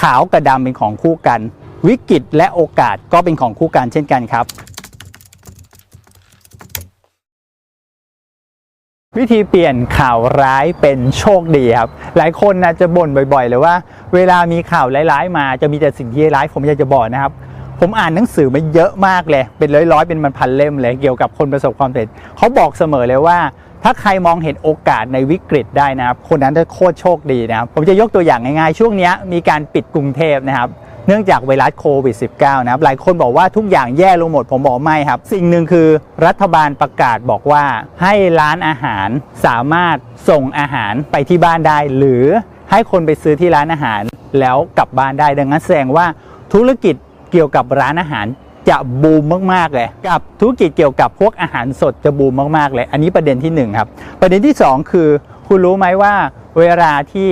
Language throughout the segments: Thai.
ขาวกับดำเป็นของคู่กัน วิกฤตและโอกาสก็เป็นของคู่กันเช่นกันครับ วิธีเปลี่ยนข่าวร้ายเป็นโชคดีครับ หลายคนนะจะบ่นบ่อยๆเลยว่า เวลามีข่าวร้ายๆมาจะมีแต่สิ่งที่ร้ายผมอยากจะบอกนะครับ ผมอ่านหนังสือมาเยอะมากเลย เป็นร้อยๆ เป็นมันพันเล่มเลย เกี่ยวกับคนประสบความสำเร็จเขาบอกเสมอเลยว่า ถ้าใครมองเห็นโอกาสในวิกฤตได้นะครับ คนนั้นจะโคตรโชคดีนะครับ ผมจะยกตัวอย่างง่ายๆ ช่วงนี้มีการปิดกรุงเทพนะครับเนื่องจากไวรัสโควิด -19 นะครับ หลายคนบอกว่าทุกอย่างแย่ลงหมด ผมบอกไม่ครับ สิ่งหนึ่งคือรัฐบาลประกาศบอกว่า ให้ร้านอาหารสามารถส่งอาหารไปที่บ้านได้ หรือให้คนไปซื้อที่ร้านอาหารแล้วกลับบ้านได้ ดังนั้นแสดงว่าธุรกิจ เกี่ยวกับร้านอาหารจะบูมมาก ๆ เลย กับธุรกิจเกี่ยวกับพวกอาหารสดจะบูมมาก ๆ เลย อันนี้ประเด็นที่หนึ่งครับ ประเด็นที่สองคือ คุณรู้ไหมว่าเวลาที่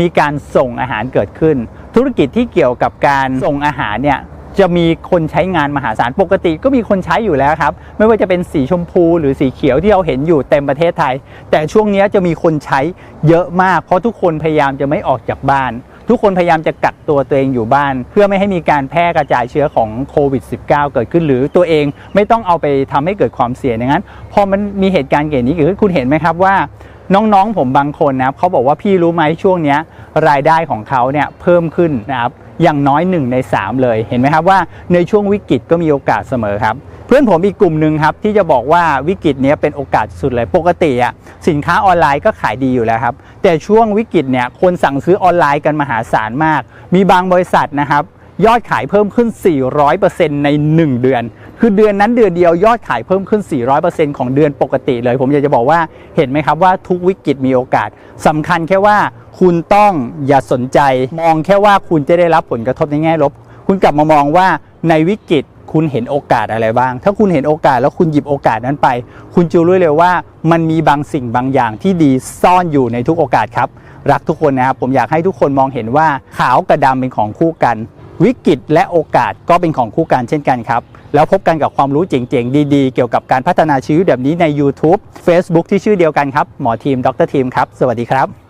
มีการส่งอาหารเกิดขึ้น ธุรกิจที่เกี่ยวกับการส่งอาหารเนี่ยจะมีคนใช้งานมหาศาลปกติก็มีคนใช้อยู่แล้วครับ ไม่ว่าจะเป็นสีชมพูหรือสีเขียวที่เราเห็นอยู่เต็มประเทศไทย แต่ช่วงนี้จะมีคนใช้เยอะมาก เพราะทุกคนพยายามจะไม่ออกจากบ้าน ทุกคนพยายามจะกักตัวตัวเองอยู่บ้าน เพื่อไม่ให้มีการแพร่กระจายเชื้อของโควิด -19 เกิดขึ้น หรือตัวเองไม่ต้องเอาไปทำให้เกิดความเสี่ยงอย่างนั้น พอมันมีเหตุการณ์เกิดนี้เกิดขึ้นคุณเห็นไหมครับว่าน้องๆผมบางคนนะครับเขาบอกว่าพี่รู้ไหมช่วงนี้รายได้ของเขาเนี่ยเพิ่มขึ้นนะครับ อย่างน้อย1ใน3 เลยเห็นไหมครับว่าในช่วงวิกฤตก็มีโอกาสเสมอครับ เพื่อนผมอีกกลุ่มหนึ่งครับที่จะบอกว่าวิกฤตนี้เป็นโอกาสสุดเลยปกติอะสินค้าออนไลน์ก็ขายดีอยู่แล้วครับแต่ช่วงวิกฤตเนี่ยคนสั่งซื้อออนไลน์กันมหาศาลมาก มีบางบริษัทนะครับ ยอดขายเพิ่มขึ้น 400%ใน 1 เดือน คือเดือนนั้นเดือนเดียวยอดขายเพิ่มขึ้น 400%ของเดือนปกติเลย ผมอยากจะบอกว่าเห็นไหมครับว่าทุกวิกฤตมีโอกาสสำคัญแค่ว่าคุณต้องอย่าสนใจ มองแค่ว่าคุณจะได้รับผลกระทบในแง่ลบ คุณกลับมามองว่าในวิกฤตคุณเห็นโอกาสอะไรบ้าง ถ้าคุณเห็นโอกาสแล้วคุณหยิบโอกาสนั้นไป คุณจะรู้เลยว่ามันมีบางสิ่งบางอย่างที่ดีซ่อนอยู่ในทุกโอกาสครับ รักทุกคนนะครับ ผมอยากให้ทุกคนมองเห็นว่าขาวกับดำเป็นของคู่กัน วิกฤตและโอกาสก็เป็นของคู่กันเช่นกันครับ แล้วพบกันกับความรู้เจ๋งๆ ดีๆ เกี่ยวกับการพัฒนาชีวิตแบบนี้ใน YouTube Facebook ที่ชื่อเดียวกันครับ หมอทีมดรทีมครับ สวัสดีครับ